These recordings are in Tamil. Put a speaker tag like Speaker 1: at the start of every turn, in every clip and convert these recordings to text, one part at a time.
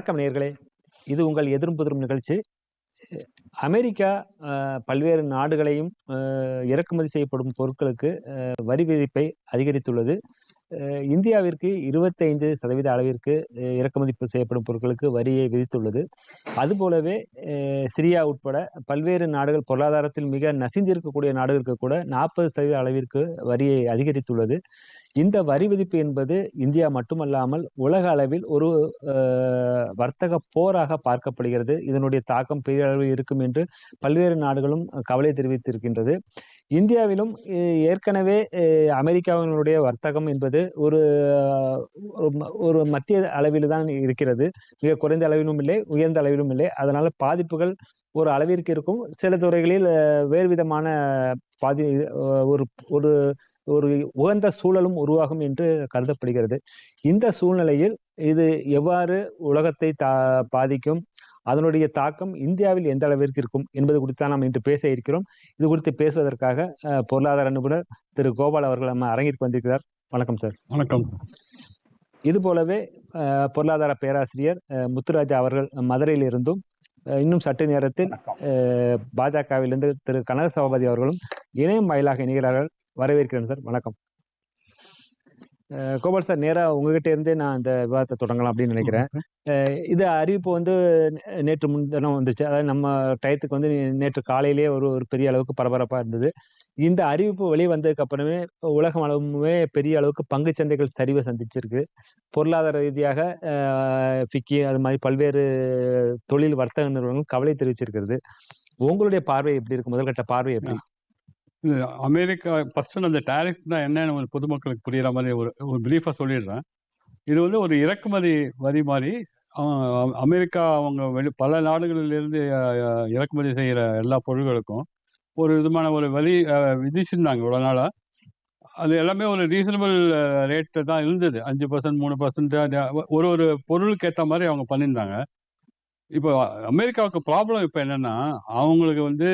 Speaker 1: வணக்கம் நேர்களே இது உங்கள் எதிரும் புதிரும் நிகழ்ச்சி. அமெரிக்கா பல்வேறு நாடுகளையும் இறக்குமதி செய்யப்படும் பொருட்களுக்கு வரி விதிப்பை அதிகரித்துள்ளது. இந்தியாவிற்கு இந்தியாவிற்கு இருபத்தைந்து சதவீத அளவிற்கு இறக்குமதி செய்யப்படும் பொருட்களுக்கு வரியை விதித்துள்ளது. அதுபோலவே சிரியா உட்பட பல்வேறு நாடுகள் பொருளாதாரத்தில் மிக நசிந்திருக்கக்கூடிய நாடுகளுக்கு கூட நாற்பது சதவீத அளவிற்கு வரியை அதிகரித்துள்ளது. இந்த வரி விதிப்பு என்பது இந்தியா மட்டுமல்லாமல் உலக அளவில் ஒரு வர்த்தக போராக பார்க்கப்படுகிறது. இதனுடைய தாக்கம் பெரிய அளவில் இருக்கும் என்று பல்வேறு நாடுகளும் கவலை தெரிவித்திருக்கின்றது. இந்தியாவிலும் ஏற்கனவே அமெரிக்காவினுடைய வர்த்தகம் என்பது ஒரு ஒரு ஒரு மத்திய அளவில் தான் இருக்கிறது. மிக குறைந்த அளவிலும் இல்லை உயர்ந்த அளவிலும் இல்லை. அதனால பாதிப்புகள் ஒரு அளவிற்கு இருக்கும். சில துறைகளில் வேறு விதமான பாதி ஒரு ஒரு ஒரு உகந்த சூழலும் உருவாகும் என்று கருதப்படுகிறது. இந்த சூழ்நிலையில் இது எவ்வாறு உலகத்தை தா பாதிக்கும் அதனுடைய தாக்கம் இந்தியாவில் எந்த அளவிற்கு இருக்கும் என்பது குறித்து தான் நாம் இன்று பேச இருக்கிறோம். இது குறித்து பேசுவதற்காக பொருளாதார நிபுணர் திரு. கோபால் அவர்கள் நம்ம அரங்கிற்கு வந்திருக்கிறார். வணக்கம் சார்.
Speaker 2: வணக்கம்.
Speaker 1: இது போலவே பொருளாதார பேராசிரியர் முத்துராஜா அவர்கள் மதுரையில் இருந்தும் இன்னும் சற்று நேரத்தில் பாஜகவிலிருந்து திரு கனக சபாபதி அவர்களும் இணையம் வாயிலாக இணைகிறார்கள். வரவேற்கிறேன் சார். வணக்கம். கோபால் சார் நேராக உங்ககிட்ட இருந்தே நான் இந்த விவாதத்தை தொடங்கலாம் அப்படின்னு நினைக்கிறேன். இது அறிவிப்பு வந்து நேற்று முன்தினம் வந்துச்சு. அதாவது நம்ம டயத்துக்கு வந்து நேற்று காலையிலேயே ஒரு ஒரு பெரிய அளவுக்கு பரபரப்பாக இருந்தது. இந்த அறிவிப்பு வெளியே வந்ததுக்கு அப்புறமே உலகம் அளவுமே பெரிய அளவுக்கு பங்கு சந்தைகள் சரிவை சந்திச்சிருக்கு. பொருளாதார ரீதியாக ஃபிக்கி அது மாதிரி பல்வேறு தொழில் வர்த்தக நிறுவனங்கள் கவலை தெரிவிச்சிருக்கிறது. உங்களுடைய பார்வை எப்படி இருக்கு? முதல்கட்ட பார்வை எப்படி?
Speaker 2: அமெரிக்கா ஃபர்ஸ்ட் அந்த டேரிஃப் தான் என்னன்னு ஒரு பொதுமக்களுக்கு புரியுற மாதிரி ஒரு ஒரு பிரீஃபாக சொல்லிடுறேன். இது வந்து ஒரு இறக்குமதி வரி மாதிரி அமெரிக்கா அவங்க வெளி பல நாடுகளிலிருந்து இறக்குமதி செய்கிற எல்லா பொருட்களுக்கும் ஒரு விதமான ஒரு வழி விதிச்சிருந்தாங்க இவ்வளோ நாளாக அது எல்லாமே ஒரு ரீசனபிள் ரேட்டு தான் இருந்தது. அஞ்சு பர்சன்ட் மூணு பர்சன்ட் ஒரு ஒரு பொருளுக்கு ஏற்ற மாதிரி அவங்க பண்ணியிருந்தாங்க. இப்போ அமெரிக்காவுக்கு ப்ராப்ளம் இப்போ என்னன்னா அவங்களுக்கு வந்து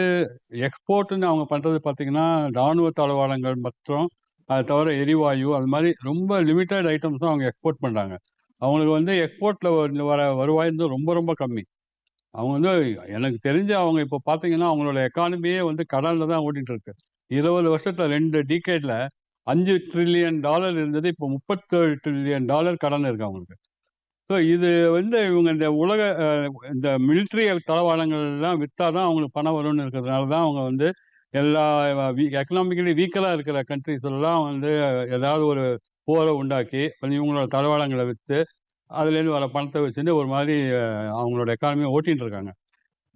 Speaker 2: எக்ஸ்போர்ட்னு அவங்க பண்றது பார்த்தீங்கன்னா ராணுவ தளவாடங்கள் மற்றும் அது தவிர எரிவாயு அது மாதிரி ரொம்ப லிமிட்டட் ஐட்டம்ஸ் தான் அவங்க எக்ஸ்போர்ட் பண்றாங்க. அவங்களுக்கு வந்து எக்ஸ்போர்ட்ல வர வருவாய் வந்து ரொம்ப ரொம்ப கம்மி. அவங்க வந்து எனக்கு தெரிஞ்சு அவங்க இப்போ பார்த்தீங்கன்னா அவங்களோட எக்கானமியே வந்து கடல்ல தான் ஓடிட்டு இருக்கு. இருபது வருஷத்துல ரெண்டு டிகேட்ல அஞ்சு ட்ரில்லியன் டாலர் இருந்தது இப்போ முப்பத்தேழு ட்ரில்லியன் டாலர் கடன் இருக்கு அவங்களுக்கு. ஸோ இது வந்து இவங்க இந்த உலக இந்த மிலிட்ரி தளவாடங்கள் எல்லாம் விற்றா தான் அவங்களுக்கு பணம் வரும்னு இருக்கிறதுனால தான் அவங்க வந்து எல்லா எக்கனாமிக்கலி வீக்கலாக இருக்கிற கண்ட்ரிஸ் எல்லாம் வந்து ஏதாவது ஒரு போரை உண்டாக்கி இவங்களோட தளவாடங்களை விற்று அதுலேருந்து வர பணத்தை வச்சுட்டு ஒரு மாதிரி அவங்களோட எக்கானமியை ஓட்டிகிட்டு இருக்காங்க.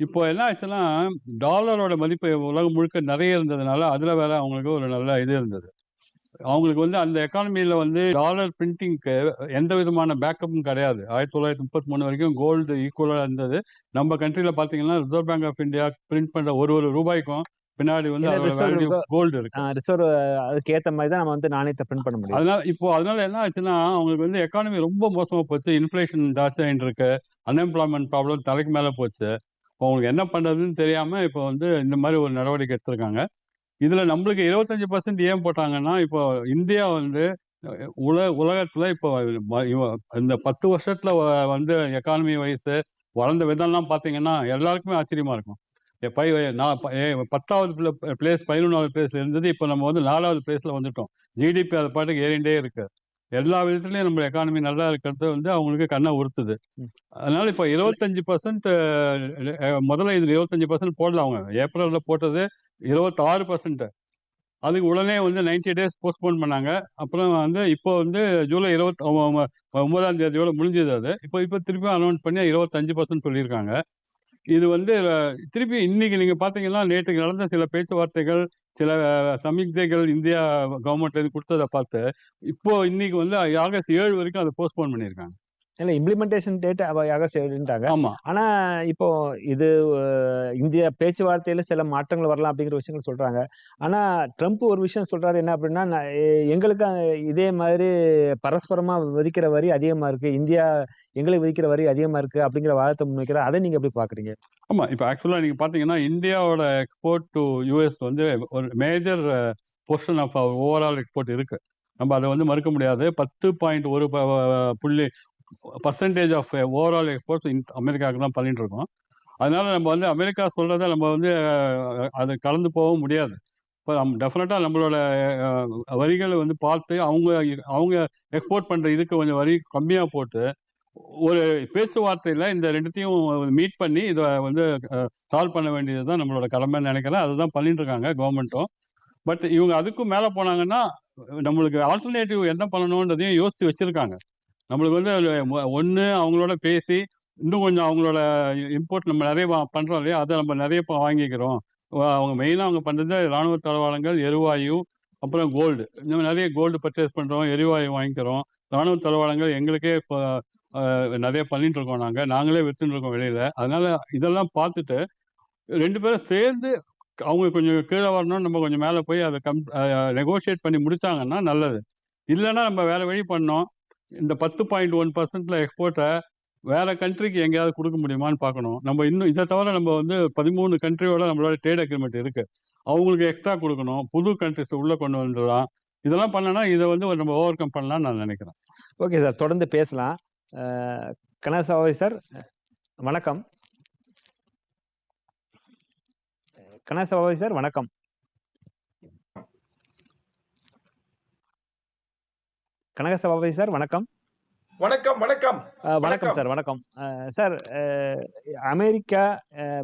Speaker 2: இப்போ என்ன ஆச்சுன்னா டாலரோட மதிப்பு உலகம் முழுக்க நிறைய இருந்ததுனால அதில் வேற அவங்களுக்கு ஒரு நல்ல இது இருந்தது. அவங்களுக்கு வந்து அந்த எக்கானமியில் வந்து டாலர் பிரிண்டிங்க்கு எந்த விதமான பேக்கப்பும் கிடையாது. ஆயிரத்தி தொள்ளாயிரத்தி முப்பத்தி மூணு வரைக்கும் கோல்டு ஈக்குவலாக இருந்தது. நம்ம கண்ட்ரியில் பார்த்தீங்கன்னா Reserve Bank of India print பண்ணுற ஒரு ஒரு ரூபாய்க்கும் பின்னாடி வந்து? கோல்டு இருக்கு.
Speaker 1: ரிசர்வ் அதுக்கு ஏற்ற மாதிரி தான் நம்ம வந்து நாணயத்தை பிரிண்ட் பண்ண முடியும்.
Speaker 2: அதனால இப்போ அதனால என்ன ஆச்சுன்னா அவங்களுக்கு வந்து எக்கானமி ரொம்ப மோசமா போச்சு. இன்ஃப்ளேஷன் ஜாஸ்தி ஆகிட்டு இருக்கு. அன்எம்ப்ளாய்மெண்ட் ப்ராப்ளம் தலைக்கு மேலே போச்சு. அவங்களுக்கு என்ன பண்றதுன்னு தெரியாம இப்போ வந்து இந்த மாதிரி ஒரு நடவடிக்கை எடுத்திருக்காங்க. இதுல நம்மளுக்கு இருபத்தஞ்சு பர்சன்ட் ஏன் போட்டாங்கன்னா இப்போ இந்தியா வந்து அஹ், உல உலகத்துல இப்போ இந்த பத்து வருஷத்துல வந்து எக்கானமி வயசு வளர்ந்த விதம்லாம் பார்த்தீங்கன்னா எல்லாருக்குமே ஆச்சரியமா இருக்கும். பை நான் பத்தாவது பிளேஸ் பதினொன்றாவது பிளேஸ்ல இருந்தது இப்போ நம்ம வந்து நாலாவது பிளேஸ்ல வந்துட்டோம். ஜிடிபி அது பாட்டுக்கு ஏறிண்டே இருக்கு. எல்லா விதத்துலயும் நம்ம எக்கானமி நல்லா இருக்கிறது வந்து அவங்களுக்கு கண்ணை உறுத்துது. அதனால இப்போ இருபத்தஞ்சு பர்சன்ட் முதல்ல இது இருபத்தஞ்சு பர்சன்ட் போடல அவங்க. ஏப்ரல்ல போட்டது இருபத்தாறு பர்சன்ட் அதுக்கு உடனே வந்து 90 டேஸ் போஸ்ட்போன் பண்ணாங்க. அப்புறம் வந்து இப்போ வந்து ஜூலை இருபத்தி ஒன்பதாம் தேதியோட முடிஞ்சது அது. இப்போ இப்போ திருப்பி அனௌன்ஸ் பண்ணி இருபத்தஞ்சு பர்சன்ட் சொல்லியிருக்காங்க. இது வந்து திருப்பி இன்னைக்கு நீங்க பாத்தீங்கன்னா நேற்றுக்கு நடந்த சில பேச்சுவார்த்தைகள் சில சமிக்ஞைகள் இந்தியா கவர்மெண்ட் கொடுத்ததை பார்த்து இப்போ இன்னைக்கு வந்து ஆகஸ்ட் ஏழு வரைக்கும் அதை போஸ்ட்போன் பண்ணியிருக்காங்க.
Speaker 1: இல்ல இம்ப்ளிமெண்டேஷன் டேட் ஆகஸ்ட் ஏழுன்ட்டாங்க
Speaker 2: ஆமா.
Speaker 1: ஆனா இப்போ இது இந்திய பேச்சுவார்த்தையில சில மாற்றங்கள் வரலாம் அப்படிங்கிற விஷயங்கள் சொல்றாங்க. ஆனா ட்ரம்ப் ஒரு விஷயம் சொல்றாரு என்ன அப்படின்னா எங்களுக்கு இதே மாதிரி பரஸ்பரமா விதிக்கிற வரி அதிகமா இருக்கு. இந்தியா எங்களுக்கு விதிக்கிற வரி அதிகமா இருக்கு அப்படிங்கிற வாதத்தை முன்வைக்கிறார். அதை நீங்க எப்படி பாக்குறீங்க
Speaker 2: ஆமா. இப்போ ஆக்சுவலா நீங்க பாத்தீங்கன்னா இந்தியாவோட எக்ஸ்போர்ட் டு யூஎஸ் வந்து ஒரு major portion of overall export இருக்கு. நம்ம அதை வந்து மறுக்க முடியாது. பத்து பாயிண்ட் ஒரு புள்ளி பர்சன்டேஜ் ஆஃப் ஓவரால் எக்ஸ்போர்ட்ஸ் அமெரிக்காவுக்கு தான் பண்ணிட்டு இருக்கோம். அதனால நம்ம வந்து அமெரிக்கா சொல்றத நம்ம வந்து அது கலந்து போகவும் முடியாது. இப்போ நம் டெஃபினட்டாக நம்மளோட வரிகளை வந்து பார்த்து அவங்க அவங்க எக்ஸ்போர்ட் பண்ணுற இதுக்கு கொஞ்சம் வரி கம்மியாக போட்டு ஒரு பேச்சுவார்த்தையில் இந்த ரெண்டுத்தையும் மீட் பண்ணி இதை வந்து சால்வ் பண்ண வேண்டியது தான் நம்மளோட கடமைன்னு நினைக்கிறேன். அதுதான் பண்ணிட்டு இருக்காங்க கவர்மெண்ட்டும் பட் இவங்க அதுக்கும் மேலே போனாங்கன்னா நம்மளுக்கு ஆல்டர்னேட்டிவ் என்ன பண்ணணுன்றதையும் யோசித்து வச்சுருக்காங்க. நம்மளுக்கு வந்து ஒன்று அவங்களோட பேசி இன்னும் கொஞ்சம் அவங்களோட இம்போர்ட் நம்ம நிறைய வா- இல்லையா? அதை நம்ம நிறைய இப்போ வாங்கிக்கிறோம். அவங்க மெயினாக அவங்க பண்ணுறது ராணுவ தளவாடங்கள் எரிவாயு அப்புறம் கோல்டு இந்த மாதிரி நிறைய கோல்டு பர்ச்சேஸ் பண்ணுறோம் எரிவாயு வாங்கிக்கிறோம். ராணுவ தளவாடங்கள் எங்களுக்கே இப்போ நிறைய பண்ணிட்டு இருக்கோம் நாங்கள் நாங்களே வித்துட்டு இருக்கோம் வெளியில். அதனால இதெல்லாம் பார்த்துட்டு ரெண்டு பேரும் சேர்ந்து அவங்க கொஞ்சம் கீழே வரணும் நம்ம கொஞ்சம் மேலே போய் அதை கம் நெகோஷியேட் பண்ணி முடித்தாங்கன்னா நல்லது. இல்லைன்னா நம்ம வேறு வழி பண்ணோம். இந்த பத்து பாயிண்ட் ஒன் பர்சன்ட்ல எக்ஸ்போர்ட்டை வேற கண்ட்ரிக்கு எங்கேயாவது கொடுக்க முடியுமான்னு பார்க்கணும். நம்ம இன்னும் இதை தவிர நம்ம வந்து பதிமூணு கண்ட்ரியோட நம்மளோட ட்ரேட் அக்ரிமெண்ட் இருக்கு. அவங்களுக்கு எக்ஸ்ட்ரா கொடுக்கணும். புது கண்ட்ரிஸ் உள்ள கொண்டு வந்துடலாம். இதெல்லாம் பண்ணனா இதை வந்து ஒரு நம்ம ஓவர் கம் பண்ணலாம்னு நான் நினைக்கிறேன்.
Speaker 1: ஓகே சார் தொடர்ந்து பேசலாம். கணேசாவை சார் வணக்கம். கணேசாவை சார் வணக்கம். கனகசபாபதி சார் வணக்கம்.
Speaker 3: வணக்கம் வணக்கம்.
Speaker 1: வணக்கம். சார் வணக்கம். சார் அமெரிக்கா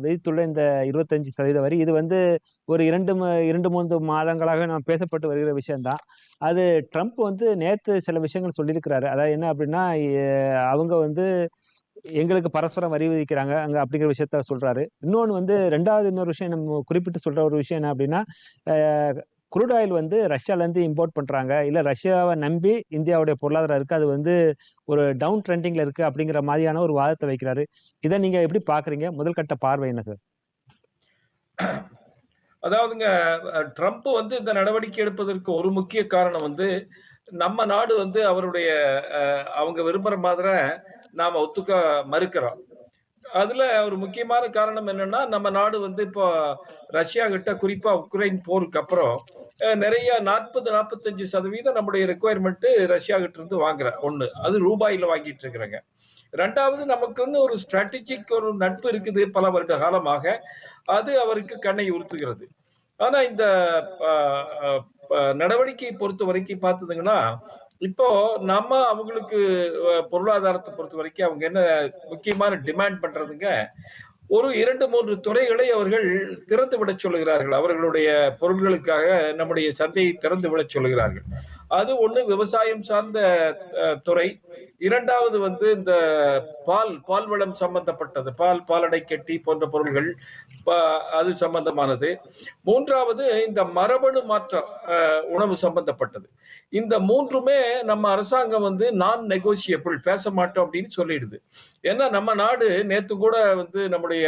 Speaker 1: விதித்துள்ள இந்த இருபத்தஞ்சு சதவீத வரி இது வந்து ஒரு இரண்டு இரண்டு மூன்று மாதங்களாக நாம் பேசப்பட்டு வருகிற விஷயம்தான். அது ட்ரம்ப் வந்து நேத்து சில விஷயங்கள் சொல்லியிருக்கிறாரு. அதாவது என்ன அப்படின்னா அவங்க வந்து எங்களுக்கு பரஸ்பரம் வரி விதிக்கிறாங்க அங்க அப்படிங்கிற விஷயத்த சொல்றாரு. இன்னொன்று வந்து ரெண்டாவது இன்னொரு விஷயம் நம்ம குறிப்பிட்டு சொல்ற ஒரு விஷயம் என்ன அப்படின்னா குரூட் ஆயில் வந்து ரஷ்யாவிலேருந்து இம்போர்ட் பண்ணுறாங்க இல்லை ரஷ்யாவை நம்பி இந்தியாவுடைய பொருளாதாரம் இருக்குது அது வந்து ஒரு டவுன் ட்ரெண்டிங்கில் இருக்குது அப்படிங்கிற மாதிரியான ஒரு வாதத்தை வைக்கிறாரு. இதை நீங்கள் எப்படி பார்க்குறீங்க? முதல் கட்ட பார்வை என்ன சார்?
Speaker 3: அதாவதுங்க ட்ரம்ப் வந்து இந்த நடவடிக்கை எடுப்பதற்கு ஒரு முக்கிய காரணம் வந்து நம்ம நாடு வந்து அவருடைய அவங்க விரும்புற மாதிரி நாம் ஒத்துக்க மறுக்கிறோம். அதுல ஒரு முக்கியமான காரணம் என்னன்னா நம்ம நாடு வந்து இப்போ ரஷ்யா கிட்ட குறிப்பா உக்ரைன் போருக்கு அப்புறம் நிறைய நாற்பது நாற்பத்தஞ்சு சதவீதம் நம்முடைய ரெக்குவயர்மெண்ட் ரஷ்யா கிட்ட இருந்து வாங்குற ஒண்ணு. அது ரூபாயில வாங்கிட்டு இருக்கிறாங்க. ரெண்டாவது நமக்குன்னு ஒரு ஸ்ட்ராட்டஜிக் ஒரு நட்பு இருக்குது பல வருட காலமாக. அது அவருக்கு கண்ணை உறுத்துகிறது. ஆனா இந்த நடவடிக்கையை பொறுத்த வரைக்கும் பார்த்ததுங்கன்னா இப்போ நம்ம அவங்களுக்கு பொருளாதாரத்தை பொறுத்த வரைக்கும் அவங்க என்ன முக்கியமான டிமாண்ட் பண்றதுங்க? ஒரு இரண்டு மூன்று துறைகளை அவர்கள் திறந்து விட சொல்லுகிறார்கள். அவர்களுடைய பொருட்களுக்காக நம்முடைய சந்தையை திறந்து விட சொல்லுகிறார்கள். அது ஒண்ணு விவசாயம் சார்ந்த அஹ், துறை. இரண்டாவது வந்து இந்த பால் பால் வளம் சம்பந்தப்பட்டது. பால் பாலடை கட்டி போன்ற பொருள்கள் அது சம்பந்தமானது. மூன்றாவது இந்த மரபணு மாற்றம் உணவு சம்பந்தப்பட்டது. இந்த மூன்றுமே நம்ம அரசாங்கம் வந்து நான் நெகோசியபிள் பேச மாட்டோம் அப்படின்னு சொல்லிடுது. ஏன்னா நம்ம நாடு நேத்து கூட வந்து நம்முடைய